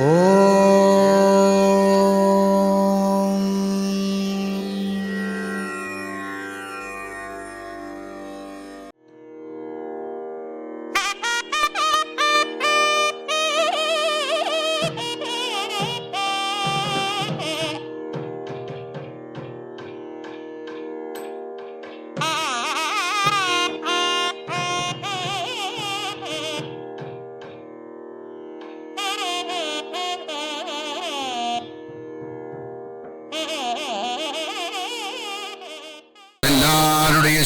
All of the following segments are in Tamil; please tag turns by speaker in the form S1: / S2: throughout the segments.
S1: எல்லாருடைய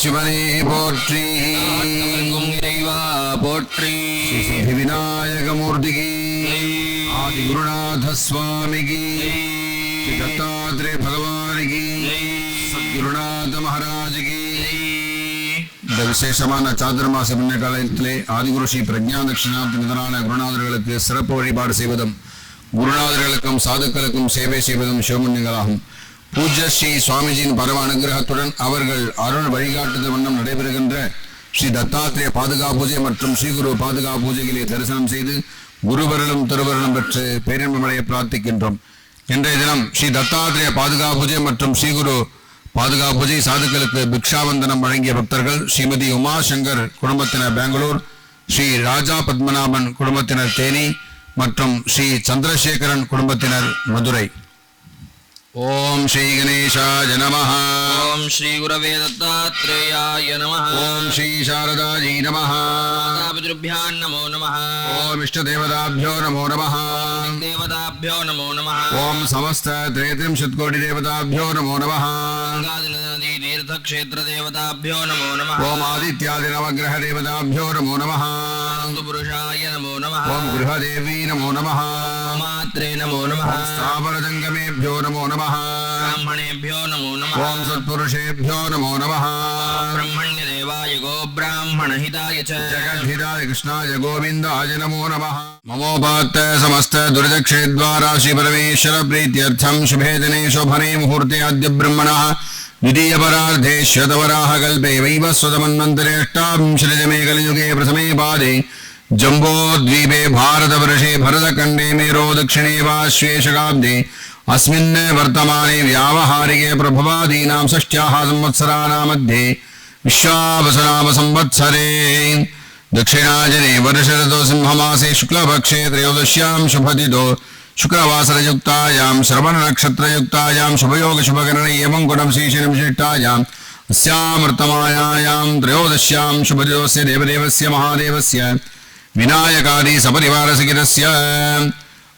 S1: சிவனே போற்றி.
S2: இறைவா போற்றி.
S1: சித்தி விநாயகமூர்த்திக்கு ஆதி குருநாத சுவாமிக்கு ஸ்ரீ தத்தாத்திரே பகவானுக்கு. சத்குருநாத மகாராஜுக்கு. இந்த விசேஷமான சாதுர்மாச புண்ணிய காலத்திலே ஆதிகுரு ஸ்ரீ பிரஜா தட்சிணாத்தினான குருநாதர்களுக்கு சிறப்பு வழிபாடு செய்வதும் குருநாதர்களுக்கும் சாதுக்களுக்கும் சேவை செய்வதும் சிவமுன்னிகளாகும் பூஜ்ய ஸ்ரீ சுவாமிஜியின் பரம அனுகிரகத்துடன் அவர்கள் அருள் வழிகாட்டுதல் வண்ணம் நடைபெறுகின்ற ஸ்ரீ தத்தாத்திரேய பாதுகா பூஜை மற்றும் ஸ்ரீகுரு பாதுகா பூஜைகளை தரிசனம் செய்து குருவருளும் திருவருளும் பெற்று பேரின்பமடைய பிரார்த்திக்கின்றோம். இன்றைய தினம் ஸ்ரீ தத்தாத்திரேய பாதுகா பூஜை மற்றும் ஸ்ரீகுரு பாதுகா பூஜை சாதுக்களுக்கு பிக்ஷாவந்தனம் வழங்கிய பக்தர்கள் ஸ்ரீமதி உமாசங்கர் குடும்பத்தினர் பெங்களூர் ஸ்ரீ ராஜா பத்மநாபன் குடும்பத்தினர் தேனி மற்றும் ஸ்ரீ சந்திரசேகரன் குடும்பத்தினர் மதுரை. ஓம் ஸ்ரீ கணேசாய நமஹ.
S2: ஓம் ஸ்ரீ குரவே தத்தாத்ரேயாய நம
S1: ஓம் ஸ்ரீ சாரதாஜி நமஹ.
S2: பிதృభ్యాன் நமோ நம
S1: ஓம் இஷ்டதேவதாபியோ நமோ நமஹ.
S2: தேவதாபியோ நமோ நம
S1: ஓம் சமஸ்த திரேத்ரிம்சத் கோடி தேவதாபியோ நமோ நமஹ.
S2: நதி தீர்த்தக்ஷேத்திர தேவதாபியோ நமோ நம
S1: ஓம் ஆதித்யாதி நவகிரக தேவதாபியோ நமோ நமஹ
S2: புருஷாய நமோ நம
S1: ஓம் கிருஹதேவி நமோ நமஹ
S2: श्रीगुरुदत्तात्रे नमो नमः।
S1: स्थावरजङ्गमेभ्यो नमो नमः।
S2: ब्राह्मणेभ्यो नमो नमः।
S1: ॐ सत्पुरुषेभ्यो नमो नमः।
S2: ब्रह्मण्यदेवाय गोब्राह्मणहिताय च।
S1: जगद्धिराय कृष्णाय गोविन्दाय नमो नमः। ममोपात्त समस्त दुर्जक्षेद्वारा श्रीपरमेश्वरप्रीत्यर्थं शुभे दिने शोभने मुहूर्ते अद्य ब्रह्मणः द्वितीयपरार्धे शतवराह कल्पे वैवस्वतमन्वन्तरेष्टां श्रीजमे कलियुगे प्रथमे पादे जम्बोद्वीपे भारतवर्षे, भरतखण्डे मेरो दक्षिणे वा श्वेशकाब्दे। अस्मिन् वर्तमाने व्यावहारिके प्रभवादीनां षष्ट्याः संवत्सराणां मध्ये विश्वावसनाम संवत्सरे दक्षिणाजने वर्षरतो सिंहमासे शुक्लपक्षे त्रयोदश्यां शुभदितो शुक्रवासरयुक्तायां श्रवणनक्षत्रयुक्तायां शुभयोगशुभगणने एवं गुणं श्रीशनं विशिष्टायाम् अस्यामृतमायां त्रयोदश्यां शुभदिवस्य देवदेवस्य महादेवस्य विनायकादि सपरिवारसहितस्य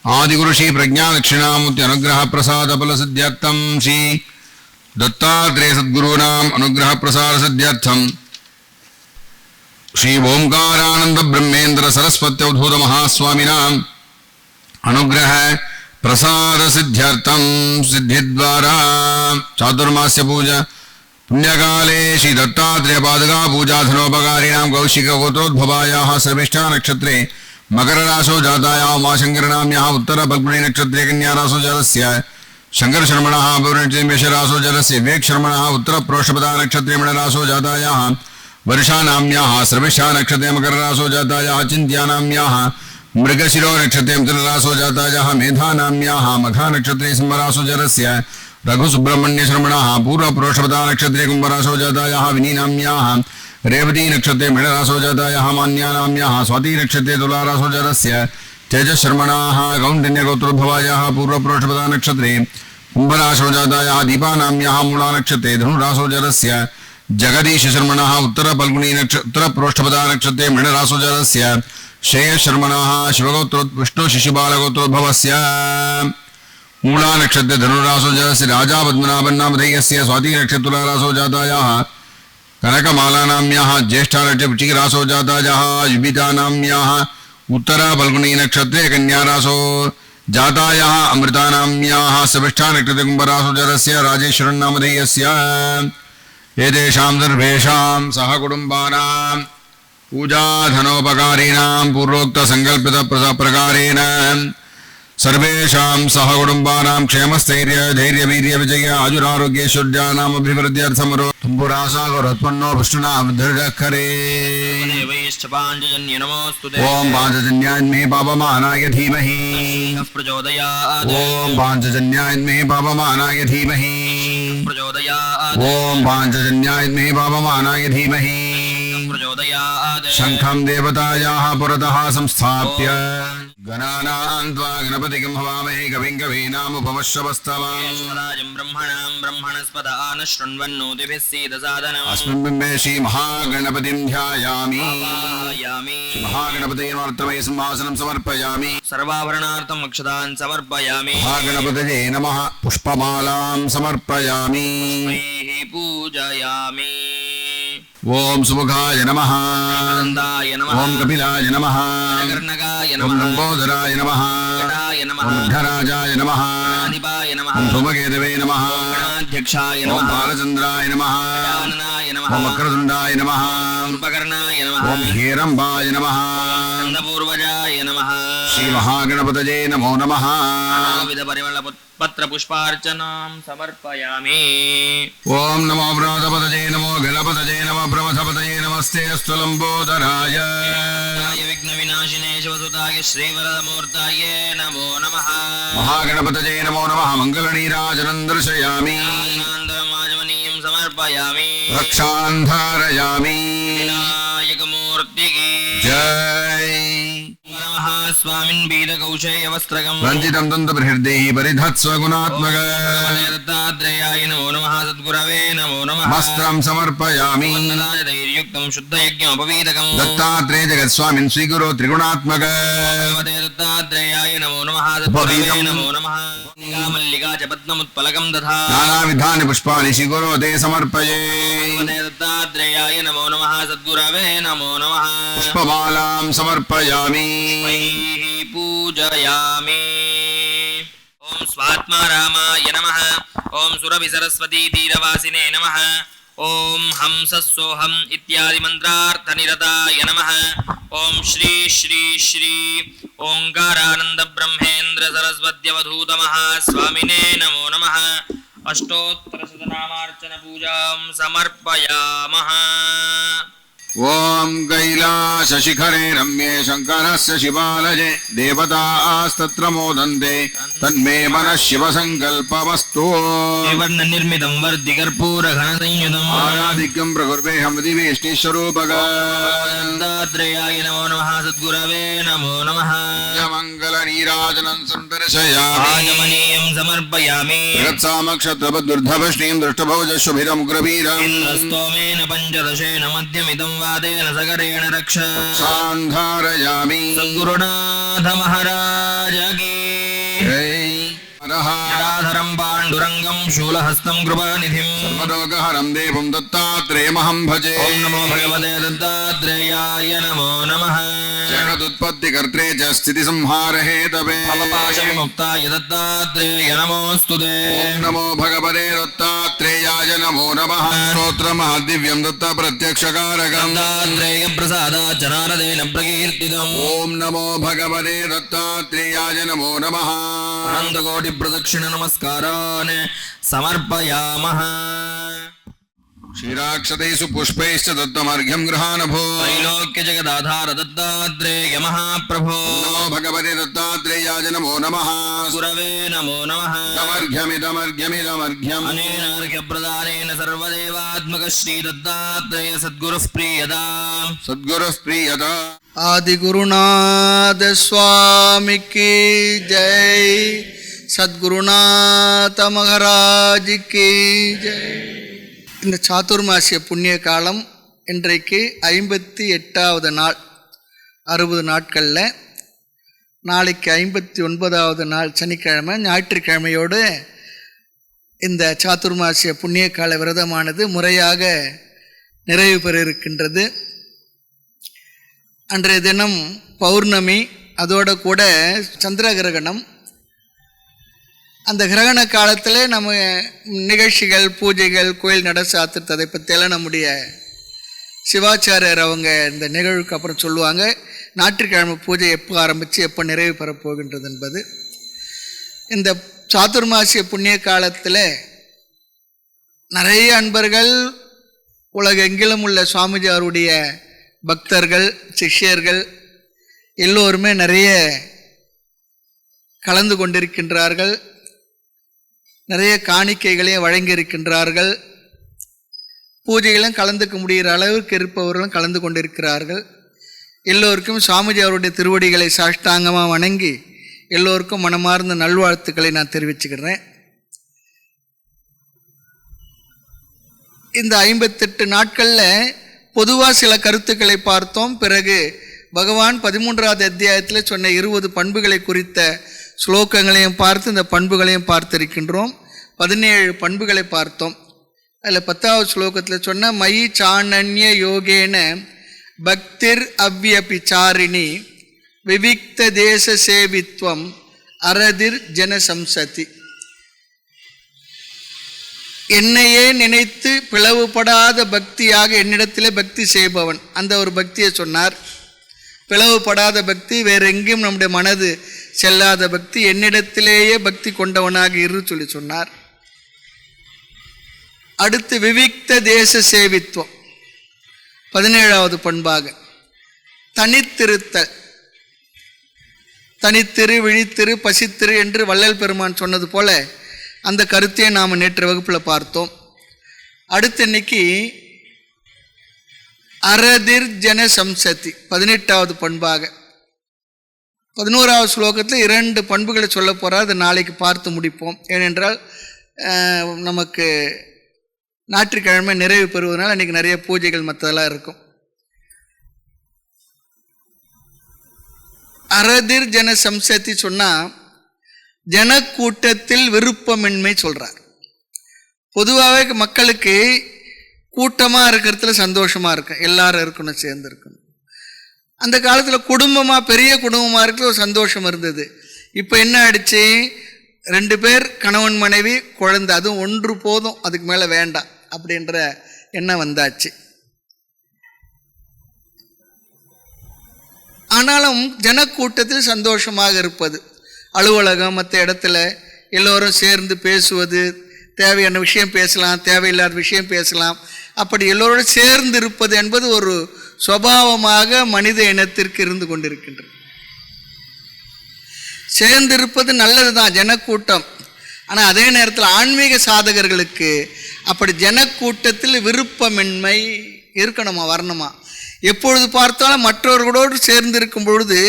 S1: आदिगुरु श्री प्रज्ञादक्षिणामूर्ति अनुग्रहप्रसादफलसिद्ध्यर्थं श्री दत्तात्रेय सद्गुरूणाम् अनुग्रह प्रसार सिद्ध्यर्थम श्री ओंकारानंद ब्रह्मेंद्र सरस्वत्यवधूत महास्वामिनाम् अनुग्रह प्रसाद सिद्ध्यर्थम सिद्धि द्वारा चातुर्मास्य पूजा पुण्यकाले श्री दत्तात्रेय पादगा पूजा धनोपकारिणाम कौशिक गोत्रोद्भवाया सर्वेष्ठा नक्षत्रे मकर राशो जाताया उमाशंकर नाम यहाँ उत्तर पद्मी नक्षत्रे कन्या राशो जल से शंकर शर्मण मेष राशो जल से वेग शर्मण उत्तर प्रोषपदा नक्षत्रेमण राशो जाताया वर्षा नाम्याः श्रविष्ठा नक्षत्रे मकर राशो जातायाः चिन्त्या नाम्याः मृगशिरो नक्षत्रे मित्रराशो जाताया मेधा नाम्याः मघा नक्षत्रे जल से रघुसुब्रह्मण्य श्रमण पूर्व पुरोश्रता नक्षत्रे कुंभराशो जाता विनीनाम्या रेवती नक्षत्रे मिणराशो जाता मान्यानाम्या स्वाति नक्षत्रे तुलाराशो जातस्य तेजश्रमणाः कौण्डिन्यगोत्रोद्भवायाः पूर्वप्रोषपदानक्षत्रे कुम्भराशोजातायाः दीपानाम्याः मूलानक्षत्रे धनुरासोजरस्य जगदीशश्रमणः उत्तरपल्गुणीनक्ष उत्तरप्रोष्ठपदानक्षत्रे मृणरासोजरस्य श्रेयश्रमणाः शिवगोत्रो विष्णुशिशुबालगोत्रोद्भवस्य मूला नक्षत्र धनुरासो जस्य राजा पद्मनाभ नाम धैयस्य स्वाति नक्षत्र रासो जातायाः, कनकमालानाम्याः ज्येष्ठा नक्षत्र रासो जातायाः युभितानाम्याः उत्तर फल्गुणी नक्षत्रे कन्यारासो जातायाः, अमृतानाम्याः सविष्ठा नक्षत्र कुम्भरासो जरस्य राजेश्वरन नाम धैयस्य एतेषां सर्वेषां सह पूर्वोक्त संकल्पित प्रकारेण सर्वेषां सहकुटुम्बानां क्षेमस्थैर्य धैर्यवीर्यविजय आजुरारोग्यैश्वर्याणामभिवृद्ध्यर्थमरो तुम्बुरासागरोत्पन्नो विष्णुनां
S2: नमोऽस्तु
S1: ॐ पाञ्चजन्यान्मे पापमानाय धीमहि। ॐ पाञ्चजन्यान्मे पापमानाय धीमहि। ॐ पाञ्चजन्यान्मे पापमानाय धीमहि। शङ्खम् देवतायाः पुरतः संस्थाप्य गणानाम् त्वा गणपतिकम् भवामहे
S2: कविम् कवीनामुपवश्रवस्तवान् ब्रह्मणाम् ब्रह्मणस्पदान शृण्वन्नोतिभिः शृण्वन्
S1: अस्मिन् बिम्बे श्रीमहागणपतिम् ध्यायामि। महागणपते सिंहासनम् समर्पयामि।
S2: सर्वाभरणार्थम् अक्षतान् समर्पयामि।
S1: महागणपतये नमः पुष्पमालाम् समर्पयामि।
S2: पूजयामि। ఓం
S1: సుముఖాయ నమ. ఓం
S2: కపిలాయ
S1: నమ.
S2: ఓం
S1: గంగోదరాయ నమ.
S2: ఓం గఢరాజాయ
S1: నమ. ఓం సుమకేతవే
S2: నమ.
S1: ఓం
S2: బాలచంద్రాయ
S1: నమ. ஓம்
S2: அக்ரதுண்டாய நம
S1: உபகரணாய நம ஓம்
S2: ஹீரம்பாய நம
S1: பூர்வஜாய நம ஸ்ரீ மகாகணபதஜே நமோ நம வித பரிமள பத்திர புஷ்பார்ச்சனாம்
S2: சமர்ப்பயாமி ஓம் நமோ பிராதபதஜே நமோ கணபதஜே
S1: நம பிரமதபதஜே நமஸ்தே ஸ்துலம்போதராய விக்ன
S2: விநாசினே समर्पयामि।
S1: रक्षान् धारयामि
S2: विनायकमूर्तिः
S1: जय। వంచితం
S2: తంతు బృహృదేహి పరిధత్స్వగుణాత్మక దత్తాత్రేయాయ నమో నమ
S1: సద్గురవే నమో
S2: నమ వస్త్రం సమర్పయామి
S1: ధైర్యుక్తం శుద్ధయజ్ఞోపవీతకం దత్తాత్రేయ జగత్స్వామిన్
S2: శ్రీగురు త్రిగుణాత్మక దత్తాత్రేయాయ నమో నమ సద్గురవే నమో నమ మల్లికా చ పద్మముత్పలకం
S1: దధా నానావిధాని పుష్పాని శ్రీగురు తే
S2: సమర్పయే దత్తాత్రేయాయ నమో నమ సద్గురవే నమో నమ
S1: పుష్పమాలాం సమర్పయామి
S2: तैः पूजयामि ॐ स्वात्मा रामाय नमः। ॐ सुरभिसरस्वती तीरवासिने नमः। ॐ हंसस्सोऽहम् इत्यादि नमः। ॐ श्री श्री श्री ओङ्कारानन्द ब्रह्मेन्द्र स्वामिने नमो नमः। अष्टोत्तरशतनामार्चन पूजां समर्पयामः।
S1: ओ कैलास शिखरे रम्ये शंकर शिवालये देवतास्तत्र मोदन्ते तन्मे मनः शिवसङ्कल्पवस्तु।
S2: निर्मितम् वर्धि
S1: कर्पूरघनसंयुतम्। आराधिकम् प्रकुर्वे
S2: हमदिवेष्टिस्वरूपगान्दात्रयाय नमो नमः सद्गुरवे नमो नमः।
S1: मङ्गलनीराजनम्
S2: सन्दर्शयामनीयम् समर्पयामि।
S1: तत्सामक्षत्रपद्दुर्धभष्णीम् दृष्टभौजशुभिरमुग्रवीरम्।
S2: स्तोमेन पञ्चदशेन मध्यमिदम् वादेन सगरेण रक्ष।
S1: सान्धारयामि
S2: सद्गुरुनाथ महाराज की।
S1: जय हरः
S2: जटाधरं पाण्डुरङ्गं शूलहस्तं कृपानिधिम्
S1: सर्वरोगहरं देवं दत्तात्रेयमहं भजे
S2: ॐ नमो भगवते दत्तात्रेयाय नमो नमः
S1: जगदुत्पत्तिकर्त्रे च स्थितिसंहारहेतवे
S2: भवपाशविमुक्ताय दत्तात्रेय नमोऽस्तु ते
S1: ॐ नमो भगवते दत्तात्रेयाय नमो नमः स्तोत्रमहादिव्यं दत्तप्रत्यक्षकारकम्
S2: दत्तात्रेय प्रसादाच्च नारदेन प्रकीर्तितम्
S1: ॐ नमो भगवते दत्तात्रेयाय नमो नमः
S2: अनन्तकोटिप्रदक्षिण नमस्कारान् समर्पयामः।
S1: क्षीराक्षतेषु पुष्पैश्च दत्तमर्घ्यं गृहानभो।
S2: त्रैलोक्य जगदाधार दत्तात्रेय महाप्रभो
S1: नमो भगवते दत्तात्रेयाय नमो। नमः
S2: गुरवे नमो नमः।
S1: तमर्घ्यमिदमर्घ्यमिदमर्घ्यम्।
S2: अनेन अर्घ्यप्रदानेन सर्वदेवात्मक श्रीदत्तात्रेय सद्गुरुः प्रीयदा
S1: सद्गुरुः प्रीयता
S3: आदिगुरुनाथ स्वामी की जय। சத்குருநாத மகராஜ் ஜெய். இந்த சாத்துர்மாசிய புண்ணிய காலம் இன்றைக்கு ஐம்பத்தி எட்டாவது நாள் அறுபது நாட்களில். நாளைக்கு ஐம்பத்தி ஒன்பதாவது நாள் சனிக்கிழமை ஞாயிற்றுக்கிழமையோடு இந்த சாத்துர்மாசிய புண்ணிய கால விரதமானது முறையாக நிறைவு பெற இருக்கின்றது அன்றைய தினம் பௌர்ணமி அதோட கூட சந்திர கிரகணம் அந்த கிரகண காலத்தில் நம்ம நிகழ்ச்சிகள் பூஜைகள் கோயில் நட சாத்திரத்தை அதை பற்றியெல்லாம் நம்முடைய சிவாச்சாரியர் அவங்க இந்த நிகழ்வுக்கு அப்புறம் சொல்லுவாங்க. ஞாயிற்றுக்கிழமை பூஜை எப்போ ஆரம்பித்து எப்போ நிறைவு பெறப்போகின்றது என்பது. இந்த சாதுர்மாசிய புண்ணிய காலத்தில் நிறைய அன்பர்கள் உலகெங்கிலும் உள்ள சுவாமிஜி அவருடைய பக்தர்கள் சிஷ்யர்கள் எல்லோருமே நிறைய கலந்து கொண்டிருக்கின்றார்கள். நிறைய காணிக்கைகளையும் வழங்கியிருக்கின்றார்கள். பூஜைகளும் கலந்துக்க முடிகிற அளவுக்கு இருப்பவர்களும் கலந்து கொண்டிருக்கிறார்கள். எல்லோருக்கும் சுவாமிஜி அவருடைய திருவடிகளை சாஷ்டாங்கமாக வணங்கி எல்லோருக்கும் மனமார்ந்த நல்வாழ்த்துக்களை நான் தெரிவிச்சுக்கிறேன். இந்த ஐம்பத்தெட்டு நாட்களில் பொதுவாக சில கருத்துக்களை பார்த்தோம். பிறகு பகவான் பதிமூன்றாவது அத்தியாயத்தில் சொன்ன இருபது பண்புகளை குறித்த ஸ்லோகங்களையும் பார்த்து இந்த பண்புகளையும் பார்த்திருக்கின்றோம். பதினேழு பண்புகளை பார்த்தோம். அதில் பத்தாவது ஸ்லோகத்தில் சொன்ன மயி சாணன்ய யோகேன பக்திர் அவ்வியபிச்சாரிணி விவிக்த தேச சேவித்வம் அரதிர் ஜனசம்சதி. என்னையே நினைத்து பிளவுபடாத பக்தியாக என்னிடத்திலே பக்தி செய்பவன். அந்த ஒரு பக்தியை சொன்னார். பிளவுபடாத பக்தி வேற எங்கேயும் நம்முடைய மனது செல்லாத பக்தி என்னிடத்திலேயே பக்தி கொண்டவனாக இரு சொல்லி சொன்னார். அடுத்து விவிக்த தேச சேவித்துவம். பதினேழாவது பண்பாக. தனித்திருத்தல் தனித்திரு விழித்திரு பசித்திரு என்று வள்ளல் பெருமான் சொன்னது போல அந்த கருத்தையே நாம் நேற்று வகுப்பில் பார்த்தோம். அடுத்து இன்னைக்கு அரதிர் ஜன சம்சதி பதினெட்டாவது பண்பாக. பதினோராவது ஸ்லோகத்தில் இரண்டு பண்புகளை சொல்ல போகிறார் அதை நாளைக்கு பார்த்து முடிப்போம். ஏனென்றால் நமக்கு ஞாயிற்றுக்கிழமை நிறைவு பெறுவதனால் இன்றைக்கி நிறைய பூஜைகள் மற்றதெல்லாம் இருக்கும். அரதிர் ஜன சம்சத்தி சொன்னால் ஜனக்கூட்டத்தில் விருப்பமின்மை சொல்கிறார் பொதுவாகவே மக்களுக்கு கூட்டமாக இருக்கிறதுல சந்தோஷமாக இருக்கும். எல்லாரும் இருக்கணும் சேர்ந்துருக்கணும் அந்த காலத்தில் குடும்பமாக பெரிய குடும்பமாக இருக்கிற ஒரு சந்தோஷம் இருந்தது. இப்போ என்ன ஆயிடுச்சு? ரெண்டு பேர் கணவன் மனைவி குழந்தை அதுவும் ஒன்று போதும் அதுக்கு மேலே வேண்டாம் அப்படின்ற எண்ணம் வந்தாச்சு. ஆனாலும் ஜனக்கூட்டத்தில் சந்தோஷமாக இருப்பது அலுவலகம் மற்ற இடத்துல எல்லோரும் சேர்ந்து பேசுவது தேவையான விஷயம் பேசலாம் தேவையில்லாத விஷயம் பேசலாம். அப்படி எல்லோரோடு சேர்ந்து இருப்பது என்பது ஒரு சுபாவமாக மனித இனத்திற்கு இருந்து கொண்டிருக்கின்றது. சேர்ந்திருப்பது நல்லது தான் ஜனக்கூட்டம். ஆனால் அதே நேரத்தில் ஆன்மீக சாதகர்களுக்கு அப்படி ஜனக்கூட்டத்தில் விருப்பமின்மை இருக்கணுமா வரணுமா? எப்பொழுது பார்த்தாலும் மற்றவர்களோடு சேர்ந்திருக்கும் பொழுது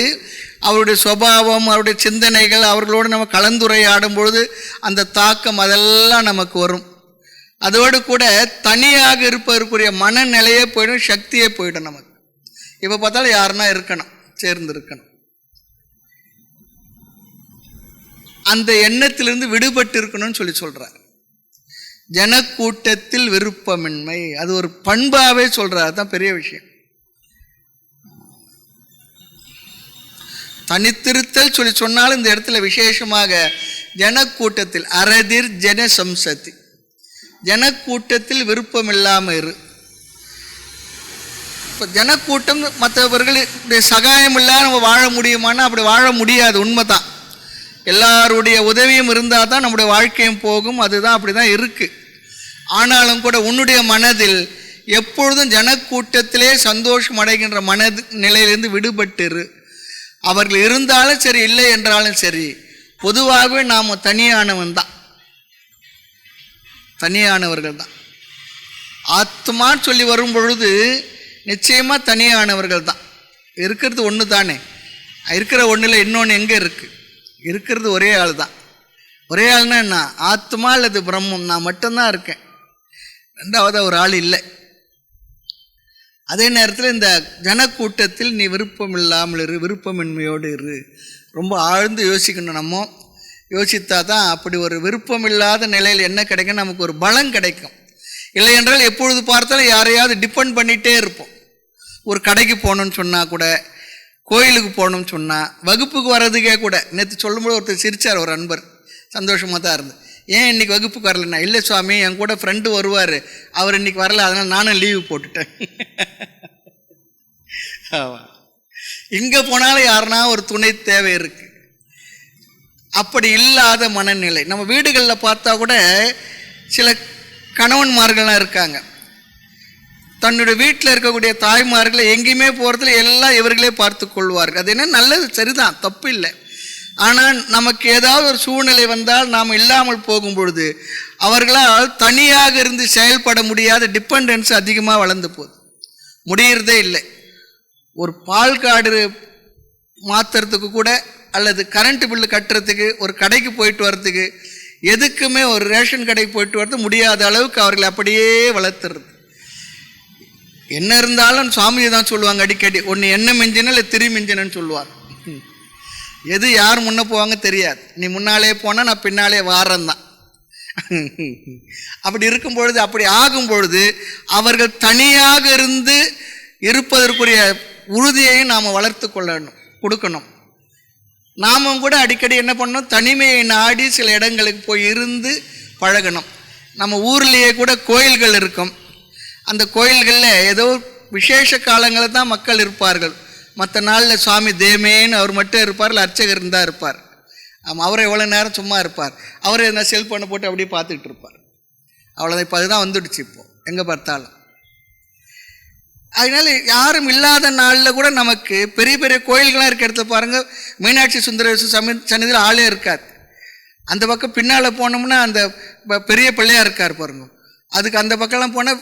S3: அவருடைய சுபாவம் அவருடைய சிந்தனைகள் அவர்களோடு நம்ம கலந்துரையாடும் பொழுது அந்த தாக்கம் அதெல்லாம் நமக்கு வரும். அதோடு கூட தனியாக இருப்பதற்குரிய மனநிலையே போயிடும் சக்தியே போயிடும் நமக்கு. இப்போ பார்த்தாலும் யாருன்னா இருக்கணும் சேர்ந்து இருக்கணும் அந்த எண்ணத்திலிருந்து விடுபட்டு இருக்கணும்னு சொல்லி சொல்கிறார் ஜனக்கூட்டத்தில் விருப்பமின்மை அது ஒரு பண்பாகவே சொல்கிறார் அதுதான் பெரிய விஷயம். தனித்திருத்தல் சொல்லி சொன்னாலும் இந்த இடத்துல விசேஷமாக ஜனக்கூட்டத்தில் அரதிர் ஜன சம்சதி ஜனக்கூட்டத்தில் விருப்பம் இல்லாமல் இரு. இப்போ ஜனக்கூட்டம் மற்றவர்களுடைய சகாயம் இல்லாமல் நம்ம வாழ முடியுமானா அப்படி வாழ முடியாது உண்மை தான் எல்லாருடைய உதவியும் இருந்தால் தான் நம்முடைய வாழ்க்கையும் போகும் அதுதான் அப்படி தான் இருக்குது ஆனாலும் கூட உன்னுடைய மனதில் எப்பொழுதும் ஜனக்கூட்டத்திலே சந்தோஷம் அடைகின்ற மனது நிலையிலிருந்து விடுபட்டிரு. அவர்கள் இருந்தாலும் சரி இல்லை என்றாலும் சரி பொதுவாகவே நாம் தனியானவன் தான். தனியானவர்கள் தான். ஆத்மான்னு சொல்லி வரும் பொழுது நிச்சயமாக தனியானவர்கள் தான். இருக்கிறது ஒன்று தானே. இருக்கிற ஒன்றில் இன்னொன்று எங்கே இருக்குது இருக்கிறது ஒரே ஆள் தான். ஒரே ஆள்னா என்ன? ஆத்மா அல்லது பிரம்மம். நான் மட்டும்தான் இருக்கேன். ரெண்டாவது ஒரு ஆள் இல்லை. அதே நேரத்தில் இந்த ஜனக்கூட்டத்தில் நீ விருப்பம் இல்லாமல் இரு விருப்பமின்மையோடு இரு. ரொம்ப ஆழ்ந்து யோசிக்கணும் நம்ம. யோசித்தா தான் அப்படி ஒரு விருப்பம் இல்லாத நிலையில் என்ன கிடைக்கும் நமக்கு ஒரு பலம் கிடைக்கும். இல்லை என்றால் எப்பொழுது பார்த்தாலும் யாரையாவது டிபெண்ட் பண்ணிகிட்டே இருப்போம். ஒரு கடைக்கு போகணும்னு சொன்னால் கூட கோயிலுக்கு போகணும்னு சொன்னால் வகுப்புக்கு வர்றதுக்கே கூட. நேற்று சொல்லும்போது ஒருத்தர் சிரிச்சார் ஒரு அன்பர். சந்தோஷமாக தான் இருந்து ஏன் இன்றைக்கி வகுப்புக்கு வரலண்ணா? இல்லை சுவாமி என் கூட ஃப்ரெண்டு வருவார். அவர் இன்னைக்கு வரல அதனால் நானும் லீவு போட்டுட்டேன். ஆமாம் இங்கே போனாலும் யாருனா ஒரு துணை தேவை இருக்குது அப்படி இல்லாத மனநிலை. நம்ம வீடுகளில் பார்த்தா கூட சில கணவன்மார்கள்லாம் இருக்காங்க. தன்னுடைய வீட்டில் இருக்கக்கூடிய தாய்மார்களை எங்கேயுமே போகிறதுல எல்லாம் இவர்களே பார்த்து கொள்வார்கள். அது என்ன? நல்லது சரிதான். தப்பு இல்லை. ஆனால் நமக்கு ஏதாவது ஒரு சூழ்நிலை வந்தால் நாம் இல்லாமல் போகும் பொழுது அவர்களால் தனியாக இருந்து செயல்பட முடியாத டிபெண்டன்ஸ் அதிகமாக வளர்ந்து போகுது. முடியறதே இல்லை. ஒரு பால் கார்டு மாற்றுறதுக்கு கூட அல்லது கரண்ட் பில்லு கட்டுறதுக்கு ஒரு கடைக்கு போயிட்டு வர்றதுக்கு எதுக்குமே ஒரு ரேஷன் கடைக்கு போயிட்டு வர்றது முடியாத அளவுக்கு அவர்களை அப்படியே வளர்த்துறது. என்ன இருந்தாலும் சுவாமிஜி தான் சொல்லுவாங்க அடிக்கடி ஒன்று என்ன மிஞ்சினா இல்லை திரி மிஞ்சினன்னு சொல்லுவார் எது யார் முன்ன போவாங்க தெரியாது. நீ முன்னாலே போனால் நான் பின்னாலே வாரேன் தான் அப்படி இருக்கும் பொழுது அப்படி ஆகும் பொழுது அவர்கள் தனியாக இருந்து இருப்பதற்குரிய உறுதியையும் நாம் வளர்த்து கொள்ளணும் கொடுக்கணும். நாமும் கூட அடிக்கடி என்ன பண்ணணும்? தனிமையை நாடி சில இடங்களுக்கு போய் இருந்து பழகணும். நம்ம ஊர்லேயே கூட கோயில்கள் இருக்கும். அந்த கோயில்களில் ஏதோ விசேஷ காலங்களில் தான் மக்கள் இருப்பார்கள். மற்ற நாளில் சுவாமி தேமேன்னு அவர் மட்டும் இருப்பார் இல்லை அர்ச்சகர் இருந்தால் இருப்பார். ஆமாம் அவரை எவ்வளோ நேரம் சும்மா இருப்பார். அவர் என்ன செல்ஃபோனை போட்டு அப்படியே பார்த்துக்கிட்டு இருப்பார். அவ்வளோதான் இப்போ அதுதான் வந்துடுச்சு இப்போ. எங்கே பார்த்தாலும். அதனால யாரும் இல்லாத நாளில் கூட நமக்கு பெரிய பெரிய கோயில்கள்லாம் இருக்க இடத்துல பாருங்கள் மீனாட்சி சுந்தரேசு சமி சன்னிதியில் ஆளே இருக்காது. அந்த பக்கம் பின்னால் போனோம்னா அந்த பெரிய பிள்ளையாக இருக்கார் பாருங்க. அதுக்கு அந்த பக்கம்லாம் போனால்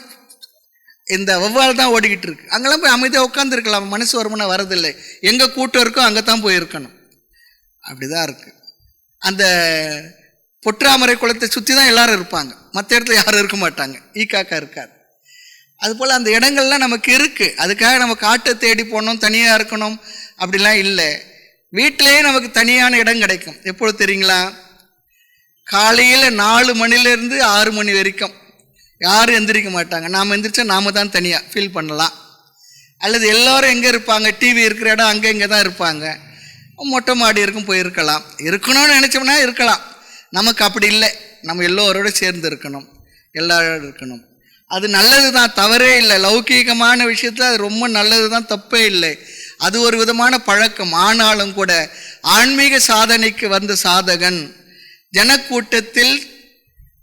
S3: இந்த வௌவால் தான் ஓடிக்கிட்டு இருக்கு. அங்கெல்லாம் போய் அமைதியாக உட்காந்துருக்கலாம் மனசு வருமானம் வரதில்லை. எங்கே கூட்டம் இருக்கோ அங்கே தான் போய் இருக்கணும் அப்படிதான் இருக்குது அந்த பொற்றாமரை குளத்தை சுற்றி தான் எல்லாரும் இருப்பாங்க. மற்ற இடத்துல யாரும் இருக்க மாட்டாங்க. ஈ காக்கா இருக்காது. அதுபோல் அந்த இடங்கள்லாம் நமக்கு இருக்குது அதுக்காக நம்ம காட்டை தேடி போகணும் தனியாக இருக்கணும் அப்படிலாம் இல்லை. வீட்டிலேயே நமக்கு தனியான இடம் கிடைக்கும். எப்பொழுது தெரியுங்களா? காலையில் நாலு மணிலேருந்து ஆறு மணி வரைக்கும். யாரும் எந்திரிக்க மாட்டாங்க. நாம் எந்திரிச்சா நாம தான் தனியாக ஃபீல் பண்ணலாம். அல்லது எல்லோரும் எங்கே இருப்பாங்க? டிவி இருக்கிற இடம் அங்கே இங்கே தான் இருப்பாங்க. மொட்டை மாடி இருக்கும் போய் இருக்கலாம் இருக்கணும்னு நினச்சோம்னா இருக்கலாம். நமக்கு அப்படி இல்லை. நம்ம எல்லோரோட சேர்ந்து இருக்கணும். எல்லாரோட இருக்கணும். அது நல்லது தான் தவறே இல்லை. லௌகீகமான விஷயத்தில் அது ரொம்ப நல்லது தான் தப்பே இல்லை. அது ஒரு விதமான பழக்கம். ஆனாலும் கூட ஆன்மீக சாதனைக்கு வந்த சாதகன் ஜனக்கூட்டத்தில்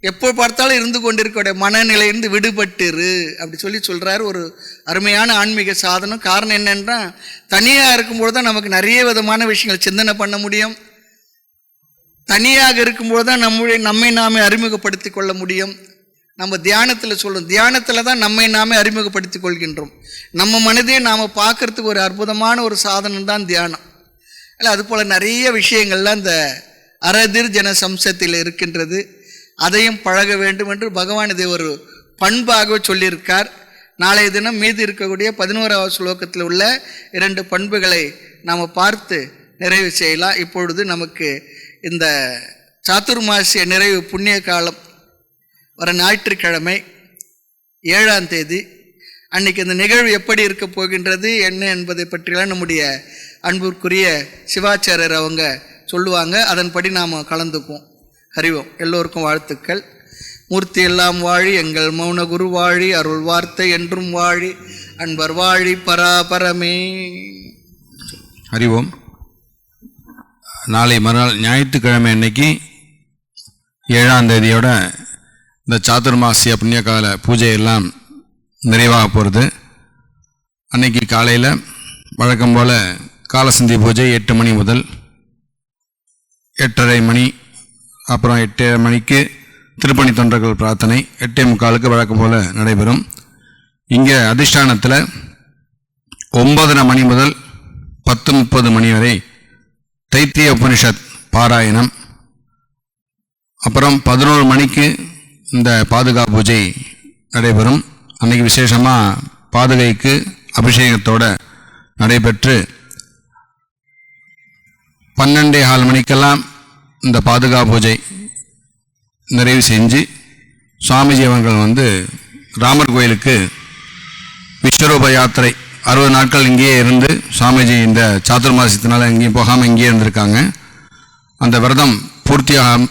S3: எப்போ பார்த்தாலும் இருந்து கொண்டிருக்கக்கூடிய மனநிலையிலிருந்து விடுபட்டுரு அப்படி சொல்லி சொல்கிறாரு ஒரு அருமையான ஆன்மீக சாதனம். காரணம் என்னென்னா தனியாக இருக்கும்போது தான் நமக்கு நிறைய விதமான விஷயங்கள் சிந்தனை பண்ண முடியும். தனியாக இருக்கும்போது தான் நம்முடைய நம்மை நாமே அறிமுகப்படுத்தி கொள்ள முடியும். நம்ம தியானத்தில் சொல்லும் தியானத்தில் தான் நம்மை நாமே அறிமுகப்படுத்தி கொள்கின்றோம். நம்ம மனதே நாம் பார்க்கறதுக்கு ஒரு அற்புதமான ஒரு சாதனம் தான் தியானம். இல்லை அதுபோல் நிறைய விஷயங்கள்லாம் இந்த அரதிர் ஜன சம்சத்தில் இருக்கின்றது. அதையும் பழக வேண்டும் என்று பகவான் இதை ஒரு பண்பாகவே சொல்லியிருக்கார். நாளைய தினம் மீதி இருக்கக்கூடிய பதினோராவது ஸ்லோகத்தில் உள்ள இரண்டு பண்புகளை நாம் பார்த்து நிறைவு செய்யலாம். இப்பொழுது நமக்கு இந்த சாத்துர்மாசிய நிறைவு புண்ணிய காலம் வர ஞாயிற்றுக்கிழமை ஏழாம் தேதி. அன்னைக்கு இந்த நிகழ்வு எப்படி இருக்க போகின்றது என்ன என்பதை பற்றியெல்லாம் நம்முடைய அன்பிற்குரிய சிவாச்சாரியர் அவங்க சொல்லுவாங்க. அதன்படி நாம் கலந்துக்குவோம். அறிவோம் எல்லோருக்கும் வாழ்த்துக்கள். மூர்த்தி எல்லாம் வாழி எங்கள் மௌன குரு வாழி அருள் வார்த்தை என்றும் வாழி அன்பர் வாழி பராபரமே.
S1: அறிவோம் நாளை மறுநாள் ஞாயிற்றுக்கிழமை அன்னைக்கு ஏழாம் தேதியோட இந்த சாதுர்மாசிய புண்ணியகால பூஜை எல்லாம் நிறைவாக போகிறது அன்னைக்கு காலையில் வழக்கம் போல் காலசந்தி பூஜை எட்டு மணி முதல் எட்டரை மணி அப்புறம் எட்டு மணிக்கு திருப்பணி தொண்டர்கள் பிரார்த்தனை எட்டே முக்காலுக்கு வழக்கம் போல் நடைபெறும். இங்கே அதிஷ்டானத்தில் ஒன்பதரை மணி முதல் பத்து முப்பது மணி வரை தைத்திய உபனிஷத் பாராயணம். அப்புறம் பதினோரு மணிக்கு இந்த பாதுகா பூஜை நடைபெறும். அன்னைக்கு விசேஷமாக பாதுகைக்கு அபிஷேகத்தோடு நடைபெற்று பன்னெண்டே கால் மணிக்கெல்லாம் இந்த பாதுகா பூஜை நிறைவு செஞ்சு சுவாமிஜி அவர்கள் வந்து ராமர் கோயிலுக்கு விஸ்வரூப யாத்திரை அறுபது நாட்கள் இங்கேயே இருந்து சுவாமிஜி இந்த சாதுர்மாசத்தினால எங்கேயும் போகாமல் இங்கேயே இருந்திருக்காங்க. அந்த விரதம் பூர்த்தியாக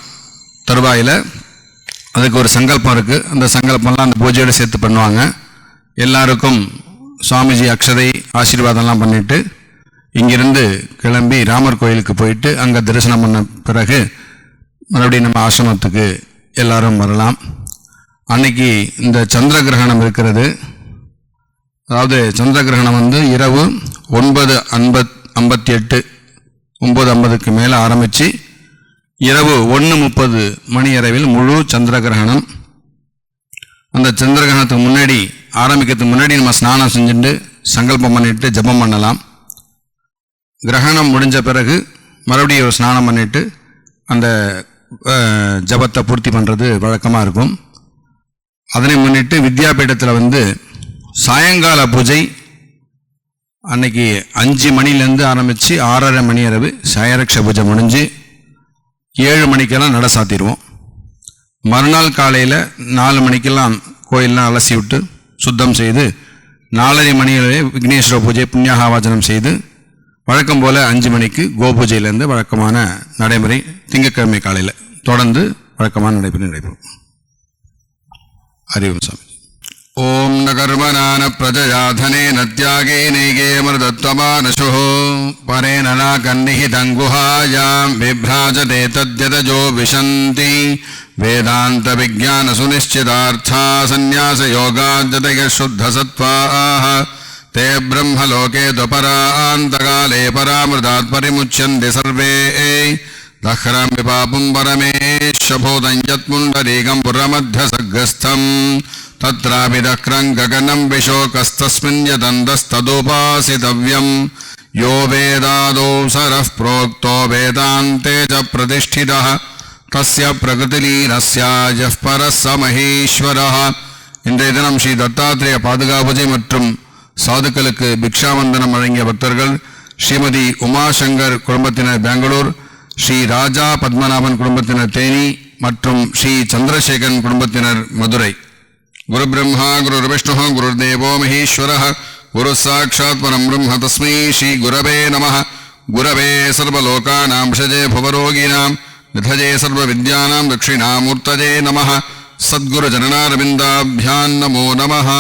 S1: தருவாயில் அதுக்கு ஒரு சங்கல்பம் இருக்குது அந்த சங்கல்பம்லாம் அந்த பூஜையோடு சேர்த்து பண்ணுவாங்க. எல்லாருக்கும் சுவாமிஜி அக்ஷதை ஆசீர்வாதம்லாம் பண்ணிவிட்டு இங்கிருந்து கிளம்பி ராமர் கோயிலுக்கு போயிட்டு அங்கே தரிசனம் பண்ண பிறகு மறுபடியும் நம்ம ஆசிரமத்துக்கு எல்லாரும் வரலாம். அன்னைக்கு இந்த சந்திர கிரகணம் இருக்கிறது. அதாவது சந்திர கிரகணம் வந்து இரவு ஒன்பது ஐம்பத் ஐம்பத்தி எட்டு ஒம்பது ஐம்பதுக்கு மேலே ஆரம்பித்து இரவு ஒன்று முப்பது மணி அளவில் முழு சந்திர கிரகணம். அந்த சந்திர கிரகணத்துக்கு முன்னாடி ஆரம்பிக்கிறதுக்கு முன்னாடி நம்ம ஸ்நானம் செஞ்சுட்டு சங்கல்பம் பண்ணிட்டு ஜெபம் பண்ணலாம். கிரகணம் முடிஞ்ச பிறகு மறுபடியும் ஸ்நானம் பண்ணிட்டு அந்த ஜபத்தை பூர்த்தி பண்ணுறது வழக்கமாக இருக்கும். அதனை முன்னிட்டு வித்யாபீடத்தில் வந்து சாயங்கால பூஜை அன்னைக்கு அஞ்சு மணிலேருந்து ஆரம்பித்து ஆறரை மணி அளவு சாயரக்ஷ பூஜை முடிஞ்சு ஏழு மணிக்கெல்லாம் நட சாத்திடுவோம். மறுநாள் காலையில் நாலு மணிக்கெல்லாம் கோயிலெலாம் அலசி விட்டு சுத்தம் செய்து நாலரை மணியிலே விக்னேஸ்வர பூஜை புண்ணியாகாவாச்சனம் செய்து வழக்கம் போல் அஞ்சு மணிக்கு கோபூஜையிலேருந்து வழக்கமான நடைமுறை திங்கட்கிழமை காலையில் தொடர்ந்து வழக்கமான நடைபெற நடைபெறும். அறிவும் சாமி. ஓம் நகர்மனான பிரஜயாதனே நத்யாகே நெய்கே மருதத்வமானசு பரே நனா கன்னிஹி தங்குஹாயாம் விப்ராஜதே தத்யதஜோ விஷந்தி. வேதாந்த விஜான சுனிச்சிதார்த்தா சந்நியாச யோகா ஜதக சுத்த சத்வாஹ ते ब्रह्मलोके द्वपरान्तकाले परामृतात् परिमुच्यन्ते सर्वे दह्रामि पापं परमेशभूतं यत्पुण्डरीकं पुरमध्यसग्रस्थम् तत्रापि दक्रं गगनं विशोकस्तस्मिन् यदन्तस्तदुपासितव्यम् यो वेदादौ सरः प्रोक्तो वेदान्ते च प्रतिष्ठितः तस्य प्रकृतिलीनस्याजः परः स महेश्वरः இன்றைய தினம் ஸ்ரீ தத்தாத்திரேய பாதுகாபூஜை மற்றும் சாதுக்களுக்கு பிக்ஷாவந்தனம் வழங்கிய பக்தர்கள் ஸ்ரீமதி உமாசங்கர் குடும்பத்தினர் பெங்களூர் ஸ்ரீ ராஜா பத்மநாபன் குடும்பத்தினர் தேனி மற்றும் ஸ்ரீ சந்திரசேகரன் குடும்பத்தினர் மதுரை. குரு பிரம்மா குரு விஷ்ணு குரு தேவோ மகேஸ்வர குரு சாட்சாத் பரம் பிரம்ம தஸ்மை ஸ்ரீ குரவே நம குரவே சர்வலோகானாं ஷஜே புவரோகிணாம் நிதஜே சர்வவித்யானாं தட்சிணாமூர்த்தஜே நம சத்குரு ஜனநாரவிந்தாபியான் நமோ
S3: நமஹா.